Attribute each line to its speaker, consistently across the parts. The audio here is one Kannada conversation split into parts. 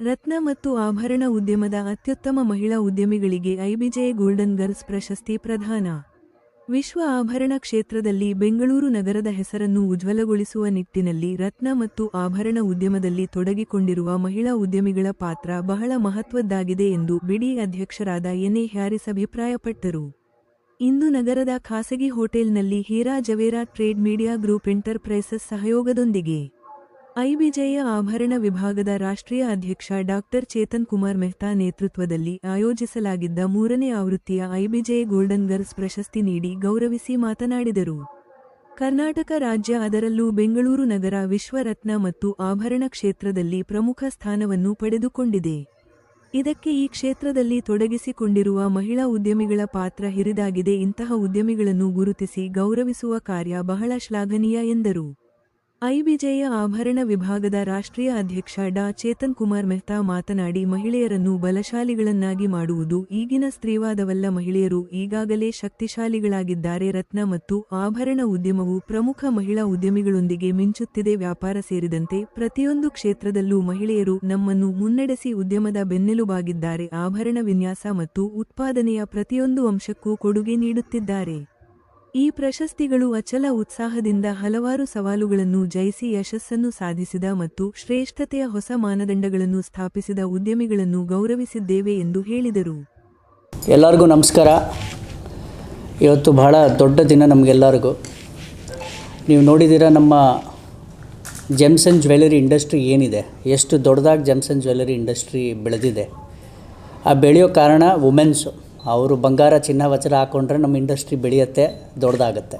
Speaker 1: ರತ್ನ ಮತ್ತು ಆಭರಣ ಉದ್ಯಮದ ಅತ್ಯುತ್ತಮ ಮಹಿಳಾ ಉದ್ಯಮಿಗಳಿಗೆ ಐಬಿಜೆ ಗೋಲ್ಡನ್ ಗರ್ಲ್ಸ್ ಪ್ರಶಸ್ತಿ ಪ್ರದಾನ. ವಿಶ್ವ ಆಭರಣ ಕ್ಷೇತ್ರದಲ್ಲಿ ಬೆಂಗಳೂರು ನಗರದ ಹೆಸರನ್ನು ಉಜ್ವಲಗೊಳಿಸುವ ನಿಟ್ಟಿನಲ್ಲಿ ರತ್ನ ಮತ್ತು ಆಭರಣ ಉದ್ಯಮದಲ್ಲಿ ತೊಡಗಿಕೊಂಡಿರುವ ಮಹಿಳಾ ಉದ್ಯಮಿಗಳ ಪಾತ್ರ ಬಹಳ ಮಹತ್ವದ್ದಾಗಿದೆ ಎಂದು ಬಿಡಿ ಅಧ್ಯಕ್ಷರಾದ ಎನ್ಎ ಹ್ಯಾರಿಸ್ ಅಭಿಪ್ರಾಯಪಟ್ಟರು. ಇಂದು ನಗರದ ಖಾಸಗಿ ಹೋಟೆಲ್ನಲ್ಲಿ Heera Javera trade media group enterprises ಸಹಯೋಗದೊಂದಿಗೆ ಐಬಿಜೆಯ ಆಭರಣ ವಿಭಾಗದ ರಾಷ್ಟ್ರೀಯ ಅಧ್ಯಕ್ಷ ಡಾಕ್ಟರ್ ಚೇತನ್ ಕುಮಾರ್ ಮೆಹ್ತಾ ನೇತೃತ್ವದಲ್ಲಿ ಆಯೋಜಿಸಲಾಗಿದ್ದ ಮೂರನೇ ಆವೃತ್ತಿಯ ಐಬಿಜೆ ಗೋಲ್ಡನ್ ಗರ್ಲ್ಸ್ ಪ್ರಶಸ್ತಿ ನೀಡಿ ಗೌರವಿಸಿ ಮಾತನಾಡಿದರು. ಕರ್ನಾಟಕ ರಾಜ್ಯ ಅದರಲ್ಲೂ ಬೆಂಗಳೂರು ನಗರ ವಿಶ್ವರತ್ನ ಮತ್ತು ಆಭರಣ ಕ್ಷೇತ್ರದಲ್ಲಿ ಪ್ರಮುಖ ಸ್ಥಾನವನ್ನು ಪಡೆದುಕೊಂಡಿದೆ. ಇದಕ್ಕೆ ಈ ಕ್ಷೇತ್ರದಲ್ಲಿ ತೊಡಗಿಸಿಕೊಂಡಿರುವ ಮಹಿಳಾ ಉದ್ಯಮಿಗಳ ಪಾತ್ರ ಹಿರಿದಾಗಿದೆ. ಇಂತಹ ಉದ್ಯಮಿಗಳನ್ನು ಗುರುತಿಸಿ ಗೌರವಿಸುವ ಕಾರ್ಯ ಬಹಳ ಶ್ಲಾಘನೀಯ ಎಂದರು. ಐಬಿಜೆಯ ಆಭರಣ ವಿಭಾಗದ ರಾಷ್ಟ್ರೀಯ ಅಧ್ಯಕ್ಷ ಡಾ. ಚೇತನ್ ಕುಮಾರ್ ಮೆಹ್ತಾ ಮಾತನಾಡಿ, ಮಹಿಳೆಯರನ್ನು ಬಲಶಾಲಿಗಳನ್ನಾಗಿ ಮಾಡುವುದು ಈಗಿನ ಸ್ತ್ರೀವಾದವಲ್ಲ. ಮಹಿಳೆಯರು ಈಗಾಗಲೇ ಶಕ್ತಿಶಾಲಿಗಳಾಗಿದ್ದಾರೆ. ರತ್ನ ಮತ್ತು ಆಭರಣ ಉದ್ಯಮವು ಪ್ರಮುಖ ಮಹಿಳಾ ಉದ್ಯಮಿಗಳೊಂದಿಗೆ ಮಿಂಚುತ್ತಿದೆ. ವ್ಯಾಪಾರ ಸೇರಿದಂತೆ ಪ್ರತಿಯೊಂದು ಕ್ಷೇತ್ರದಲ್ಲೂ ಮಹಿಳೆಯರು ನಮ್ಮನ್ನು ಮುನ್ನಡೆಸಿ ಉದ್ಯಮದ ಬೆನ್ನೆಲುಬಾಗಿದ್ದಾರೆ. ಆಭರಣ ವಿನ್ಯಾಸ ಮತ್ತು ಉತ್ಪಾದನೆಯ ಪ್ರತಿಯೊಂದು ಅಂಶಕ್ಕೂ ಕೊಡುಗೆ ನೀಡುತ್ತಿದ್ದಾರೆ. ಈ ಪ್ರಶಸ್ತಿಗಳು ಅಚಲ ಉತ್ಸಾಹದಿಂದ ಹಲವಾರು ಸವಾಲುಗಳನ್ನು ಜಯಿಸಿ ಯಶಸ್ಸನ್ನು ಸಾಧಿಸಿದ ಮತ್ತು ಶ್ರೇಷ್ಠತೆಯ ಹೊಸ ಮಾನದಂಡಗಳನ್ನು ಸ್ಥಾಪಿಸಿದ ಉದ್ಯಮಿಗಳನ್ನು ಗೌರವಿಸಿದ್ದೇವೆ ಎಂದು ಹೇಳಿದರು.
Speaker 2: ಎಲ್ಲರಿಗೂ ನಮಸ್ಕಾರ. ಇವತ್ತು ಬಹಳ ದೊಡ್ಡ ದಿನ ನಮಗೆಲ್ಲರಿಗೂ. ನೀವು ನೋಡಿದಿರ ನಮ್ಮ ಜೆಮ್ಸ್ ಆ್ಯಂಡ್ ಜ್ಯುವೆಲರಿ ಇಂಡಸ್ಟ್ರಿ ಏನಿದೆ? ಎಷ್ಟು ದೊಡ್ಡದಾಗಿ ಜೆಮ್ಸ್ ಆ್ಯಂಡ್ ಜ್ಯುವೆಲರಿ ಇಂಡಸ್ಟ್ರಿ ಬೆಳೆದಿದೆ. ಆ ಬೆಳೆಯೋ ಕಾರಣ ವುಮೆನ್ಸು. ಅವರು ಬಂಗಾರ ಚಿನ್ನ ವಜ್ರ ಹಾಕ್ಕೊಂಡ್ರೆ ನಮ್ಮ ಇಂಡಸ್ಟ್ರಿ ಬೆಳೆಯುತ್ತೆ, ದೊಡ್ಡದಾಗುತ್ತೆ.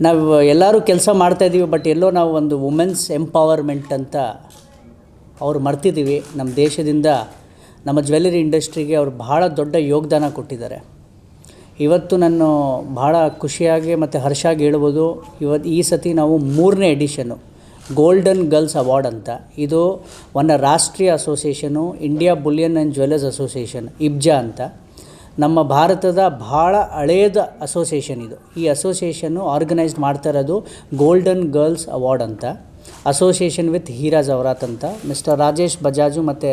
Speaker 2: ನಾವು ಎಲ್ಲರೂ ಕೆಲಸ ಮಾಡ್ತಾಯಿದ್ದೀವಿ ಬಟ್ ಎಲ್ಲೋ ನಾವು ಒಂದು ವುಮೆನ್ಸ್ ಎಂಪವರ್ಮೆಂಟ್ ಅಂತ ಅವ್ರು ಮರ್ತಿದ್ದೀವಿ ನಮ್ಮ ದೇಶದಿಂದ, ನಮ್ಮ ಜ್ಯುವೆಲ್ಲರಿ ಇಂಡಸ್ಟ್ರಿಗೆ ಅವರು ಬಹಳ ದೊಡ್ಡ ಯೋಗದಾನ ಕೊಟ್ಟಿದ್ದಾರೆ. ಇವತ್ತು ನಾನು ಭಾಳ ಖುಷಿಯಾಗಿ ಮತ್ತು ಹರ್ಷಾಗಿ ಹೇಳ್ಬೋದು ಇವತ್ತು ಈ ಸತಿ ನಾವು ಮೂರನೇ ಎಡಿಷನು ಗೋಲ್ಡನ್ ಗರ್ಲ್ಸ್ ಅವಾರ್ಡ್ ಅಂತ. ಇದು ಒನ್ನ ರಾಷ್ಟ್ರೀಯ association, India bullion and jewellers association, IBJA ಅಂತ. ನಮ್ಮ ಭಾರತದ ಭಾಳ ಹಳೆಯದ ಅಸೋಸಿಯೇಷನ್ ಇದು. ಈ ಅಸೋಸಿಯೇಷನ್ನು ಆರ್ಗನೈಸ್ಡ್ ಮಾಡ್ತಾ ಇರೋದು ಗೋಲ್ಡನ್ ಗರ್ಲ್ಸ್ ಅವಾರ್ಡ್ ಅಂತ. ಅಸೋಸಿಯೇಷನ್ ವಿತ್ ಹೀರಾ ಜವರಾತ್ ಅಂತ. ಮಿಸ್ಟರ್ ರಾಜೇಶ್ ಬಜಾಜು ಮತ್ತು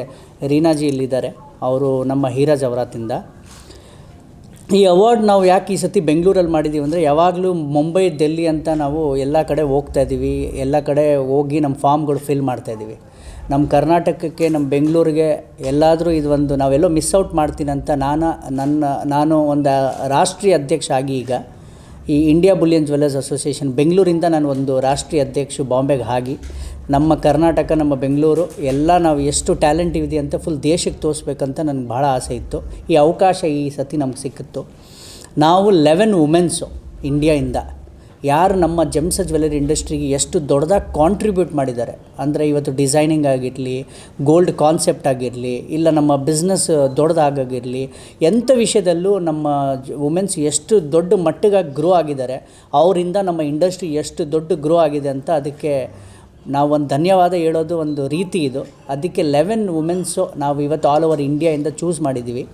Speaker 2: ರೀನಾಜಿ ಇಲ್ಲಿದ್ದಾರೆ. ಅವರು ನಮ್ಮ ಹೀರಾ ಜವರಾತಿಂದ ಈ ಅವಾರ್ಡ್ ನಾವು ಯಾಕೆ ಈ ಸತಿ ಬೆಂಗಳೂರಲ್ಲಿ ಮಾಡಿದ್ದೀವಿ ಅಂದರೆ ಯಾವಾಗಲೂ ಮುಂಬೈ ಡೆಲ್ಲಿ ಅಂತ ನಾವು ಎಲ್ಲ ಕಡೆ ಹೋಗ್ತಾ ಇದ್ದೀವಿ ಎಲ್ಲ ಕಡೆ ಹೋಗಿ ನಮ್ಮ ಫಾರ್ಮ್ಗಳು ಫಿಲ್ ಮಾಡ್ತಾ ಇದ್ದೀವಿ ನಮ್ಮ ಕರ್ನಾಟಕಕ್ಕೆ, ನಮ್ಮ ಬೆಂಗಳೂರಿಗೆ ಎಲ್ಲಾದರೂ ಇದು ಒಂದು ನಾವೆಲ್ಲೋ ಮಿಸ್ ಔಟ್ ಮಾಡ್ತೀನಿ ಅಂತ ನಾನು, ನನ್ನ, ನಾನು ಒಂದು ರಾಷ್ಟ್ರೀಯ ಅಧ್ಯಕ್ಷ ಆಗಿ ಈಗ ಈ ಇಂಡಿಯಾ ಬುಲಿಯನ್ ಜ್ಯುವೆಲರ್ಸ್ ಅಸೋಸಿಯೇಷನ್ ಬೆಂಗಳೂರಿಂದ ನಾನು ಒಂದು ರಾಷ್ಟ್ರೀಯ ಅಧ್ಯಕ್ಷ ಬಾಂಬೆಗೆ ಆಗಿ ನಮ್ಮ ಕರ್ನಾಟಕ, ನಮ್ಮ ಬೆಂಗಳೂರು ಎಲ್ಲ ನಾವು ಎಷ್ಟು ಟ್ಯಾಲೆಂಟ್ ಇದೆ ಅಂತ ಫುಲ್ ದೇಶಕ್ಕೆ ತೋರಿಸ್ಬೇಕಂತ ನನಗೆ ಭಾಳ ಆಸೆ ಇತ್ತು. ಈ ಅವಕಾಶ ಈ ಸತಿ ನಮ್ಗೆ ಸಿಕ್ಕಿತ್ತು. ನಾವು ಲೆವೆನ್ ವುಮೆನ್ಸು ಇಂಡಿಯಾಯಿಂದ ಯಾರು ನಮ್ಮ ಜೆಮ್ಸ್ ಜ್ಯುವೆಲರಿ ಇಂಡಸ್ಟ್ರಿಗೆ ಎಷ್ಟು ದೊಡ್ಡದಾಗಿ ಕಾಂಟ್ರಿಬ್ಯೂಟ್ ಮಾಡಿದ್ದಾರೆ? ಅಂದರೆ ಇವತ್ತು ಡಿಸೈನಿಂಗ್ ಆಗಿರಲಿ ಗೋಲ್ಡ್ ಕಾನ್ಸೆಪ್ಟ್ ಆಗಿರಲಿ ಇಲ್ಲ ನಮ್ಮ ಬಿಸ್ನೆಸ್ ದೊಡ್ಡದಾಗಿರಲಿ ಎಂಥ ವಿಷಯದಲ್ಲೂ ನಮ್ಮ ವುಮೆನ್ಸ್ ಎಷ್ಟು ದೊಡ್ಡ ಮಟ್ಟಿಗಾಗಿ ಗ್ರೋ ಆಗಿದ್ದಾರೆ ಅವರಿಂದ ನಮ್ಮ ಇಂಡಸ್ಟ್ರಿ ಎಷ್ಟು ದೊಡ್ಡ ಗ್ರೋ ಆಗಿದೆ ಅಂತ ಅದಕ್ಕೆ ನಾವು ಒಂದು ಧನ್ಯವಾದ ಹೇಳೋದು ಒಂದು ರೀತಿ ಇದು. ಅದಕ್ಕೆ ಲೆವೆನ್ ವುಮೆನ್ಸು ನಾವು ಇವತ್ತು ಆಲ್ ಓವರ್ ಇಂಡಿಯಾಯಿಂದ ಚೂಸ್ ಮಾಡಿದ್ದೀವಿ.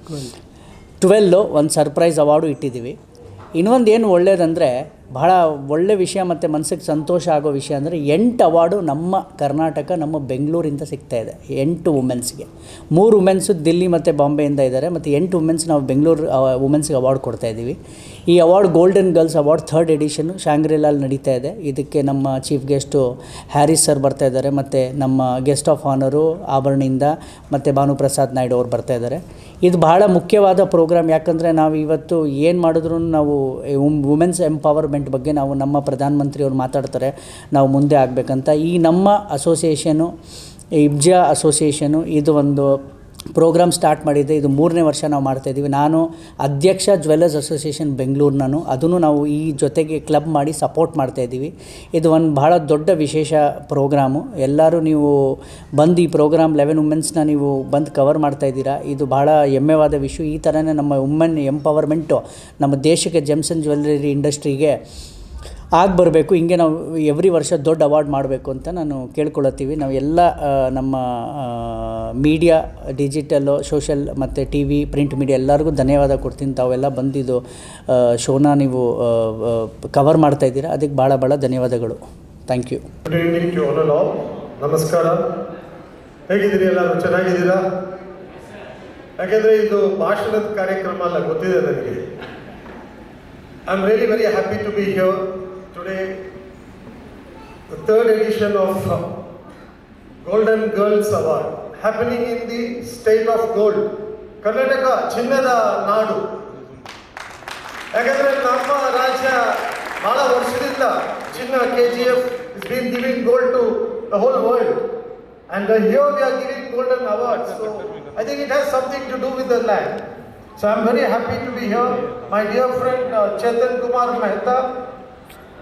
Speaker 2: ಟ್ವೆಲ್ಲು ಒಂದು ಸರ್ಪ್ರೈಸ್ ಅವಾರ್ಡು ಇಟ್ಟಿದ್ದೀವಿ. ಇನ್ನೊಂದು ಏನು ಒಳ್ಳೆಯದಂದರೆ ಬಹಳ ಒಳ್ಳೆ ವಿಷಯ ಮತ್ತು ಮನಸ್ಸಿಗೆ ಸಂತೋಷ ಆಗೋ ವಿಷಯ ಅಂದರೆ ಎಂಟು ಅವಾರ್ಡು ನಮ್ಮ ಕರ್ನಾಟಕ, ನಮ್ಮ ಬೆಂಗಳೂರಿಂದ ಸಿಗ್ತಾ ಇದೆ, ಎಂಟು ವುಮೆನ್ಸ್ಗೆ ಮೂರು ವುಮೆನ್ಸು ದಿಲ್ಲಿ ಮತ್ತು ಬಾಂಬೆಯಿಂದ ಇದ್ದಾರೆ, ಮತ್ತು ಎಂಟು ವುಮೆನ್ಸ್ ನಾವು ಬೆಂಗಳೂರು ವುಮೆನ್ಸ್ಗೆ ಅವಾರ್ಡ್ ಕೊಡ್ತಾ ಇದ್ದೀವಿ. ಈ award golden girls award third ಎಡಿಷನ್ನು ಶಾಂಗ್ರಿಲಾಲ್ ನಡೀತಾ ಇದೆ. ಇದಕ್ಕೆ ನಮ್ಮ ಚೀಫ್ ಗೆಸ್ಟು ಹ್ಯಾರಿಸ್ ಸರ್ ಬರ್ತಾ ಇದ್ದಾರೆ, ಮತ್ತು ನಮ್ಮ ಗೆಸ್ಟ್ ಆಫ್ ಆನರು ಆಭರಣಿಂದ ಮತ್ತು ಭಾನುಪ್ರಸಾದ್ ನಾಯ್ಡು ಅವ್ರು ಬರ್ತಾ ಇದ್ದಾರೆ. ಇದು ಬಹಳ ಮುಖ್ಯವಾದ ಪ್ರೋಗ್ರಾಮ್ ಯಾಕಂದರೆ ನಾವು ಇವತ್ತು ಏನು ಮಾಡಿದ್ರು ನಾವು ವುಮೆನ್ಸ್ ಎಂಪವರ್ಮೆಂಟ್ ಬಗ್ಗೆ ನಾವು ನಮ್ಮ ಪ್ರಧಾನಮಂತ್ರಿಯವರು ಮಾತಾಡ್ತಾರೆ, ನಾವು ಮುಂದೆ ಆಗಬೇಕಂತ. ಈ ನಮ್ಮ ಅಸೋಸಿಯೇಷನು ಇಬ್ಜಾ ಅಸೋಸಿಯೇಷನು ಇದು ಒಂದು ಪ್ರೋಗ್ರಾಮ್ ಸ್ಟಾರ್ಟ್ ಮಾಡಿದ್ದೆ. ಇದು ಮೂರನೇ ವರ್ಷ ನಾವು ಮಾಡ್ತಾಯಿದ್ದೀವಿ ನಾನು ಅಧ್ಯಕ್ಷ ಜ್ಯುವೆಲ್ಲರ್ಸ್ ಅಸೋಸಿಯೇಷನ್ ಬೆಂಗಳೂರು ನಾನು ಅದನ್ನು ನಾವು ಈ ಜೊತೆಗೆ ಕ್ಲಬ್ ಮಾಡಿ ಸಪೋರ್ಟ್ ಮಾಡ್ತಾಯಿದ್ದೀವಿ ಇದು ಒಂದು ಬಹಳ ದೊಡ್ಡ ವಿಶೇಷ ಪ್ರೋಗ್ರಾಮು. ಎಲ್ಲರೂ ನೀವು ಬಂದು ಈ ಪ್ರೋಗ್ರಾಮ್ ಲೆವೆನ್ ವುಮೆನ್ಸ್ನ ನೀವು ಬಂದು ಕವರ್ ಮಾಡ್ತಾಯಿದ್ದೀರಾ ಇದು ಭಾಳ ಹೆಮ್ಮೆವಾದ ವಿಷಯ ಈ ಥರನೇ ನಮ್ಮ ವುಮೆನ್ ಎಂಪವರ್ಮೆಂಟು ನಮ್ಮ ದೇಶಕ್ಕೆ ಜೆಮ್ಸನ್ ಜ್ಯುವೆಲ್ಲರಿ ಇಂಡಸ್ಟ್ರಿಗೆ ಆಗಿ ಬರಬೇಕು ಹಿಂಗೆ ನಾವು ಎವ್ರಿ ವರ್ಷ ದೊಡ್ಡ ಅವಾರ್ಡ್ ಮಾಡಬೇಕು ಅಂತ ನಾನು ಕೇಳ್ಕೊಳತ್ತೀವಿ. ನಾವು ಎಲ್ಲ ನಮ್ಮ ಮೀಡಿಯಾ ಡಿಜಿಟಲ್ಲು ಸೋಷಲ್ ಮತ್ತು ಟಿ ವಿ ಪ್ರಿಂಟ್ ಮೀಡಿಯಾ ಎಲ್ಲರಿಗೂ ಧನ್ಯವಾದ ಕೊಡ್ತೀನಿ. ತಾವೆಲ್ಲ ಬಂದಿದ್ದು ಶೋನ ನೀವು ಕವರ್ ಮಾಡ್ತಾ ಇದ್ದೀರಾ. ಅದಕ್ಕೆ ಭಾಳ ಭಾಳ ಧನ್ಯವಾದಗಳು. Thank you
Speaker 3: good evening to all ನಮಸ್ಕಾರ. ಹೇಗಿದ್ದೀರಿ ಎಲ್ಲರೂ? ಚೆನ್ನಾಗಿದ್ದೀರಾ? ಯಾಕೆಂದರೆ ಇದು ಭಾಷಣದ ಕಾರ್ಯಕ್ರಮ ಅಲ್ಲ, ಗೊತ್ತಿದೆ ನನಗೆ. I am really very happy to be here the third edition of golden girls award happening in the state of gold Karnataka ಚಿನ್ನದ ನಾಡು ಯಾಕಂದ್ರೆ ನಮ್ಮ ರಾಜ್ಯ ಬಹಳ ವರ್ಷದಿಂದ ಚಿನ್ನ K G F is been giving gold to the whole world and here we are giving golden award so I think it has something to do with the land so I am very happy to be here my dear friend Chetan Kumar Mehta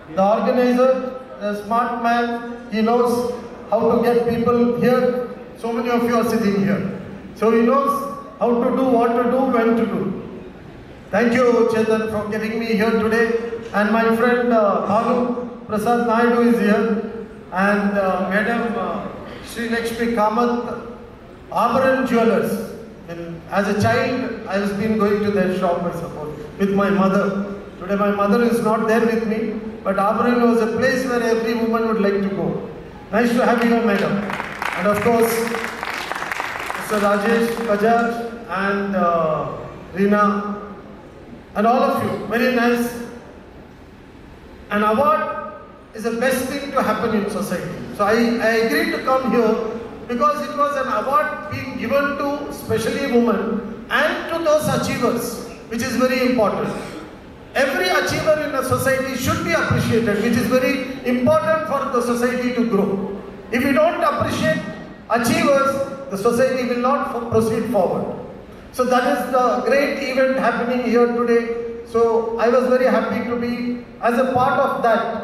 Speaker 3: the organizer, the smart man, he knows how to get people here. So many of you are sitting here. So he knows how to do, what to do, when to do. Thank you, Chetan, for getting me here today. And my friend uh, Prasad Naidu is here. And uh, Madam uh, Sri Lakshmi Kamath, Amaran Jewelers. And as a child, I was been going to their shop, I suppose, with my mother. Today, my mother is not there with me, but Amaran was a place where every woman would like to go. Nice to have you here, madam. And of course, Mr. Rajesh Bajaj and uh, Reena and all of you. Very nice. An award is the best thing to happen in society. So I, I agreed to come here because it was an award being given to especially women and to those achievers, which is very important. Every achiever in a society should be appreciated, which is very important for the society to grow. If we don't appreciate achievers, the society will not proceed forward. So that is the great event happening here today. So I was very happy to be as a part of that.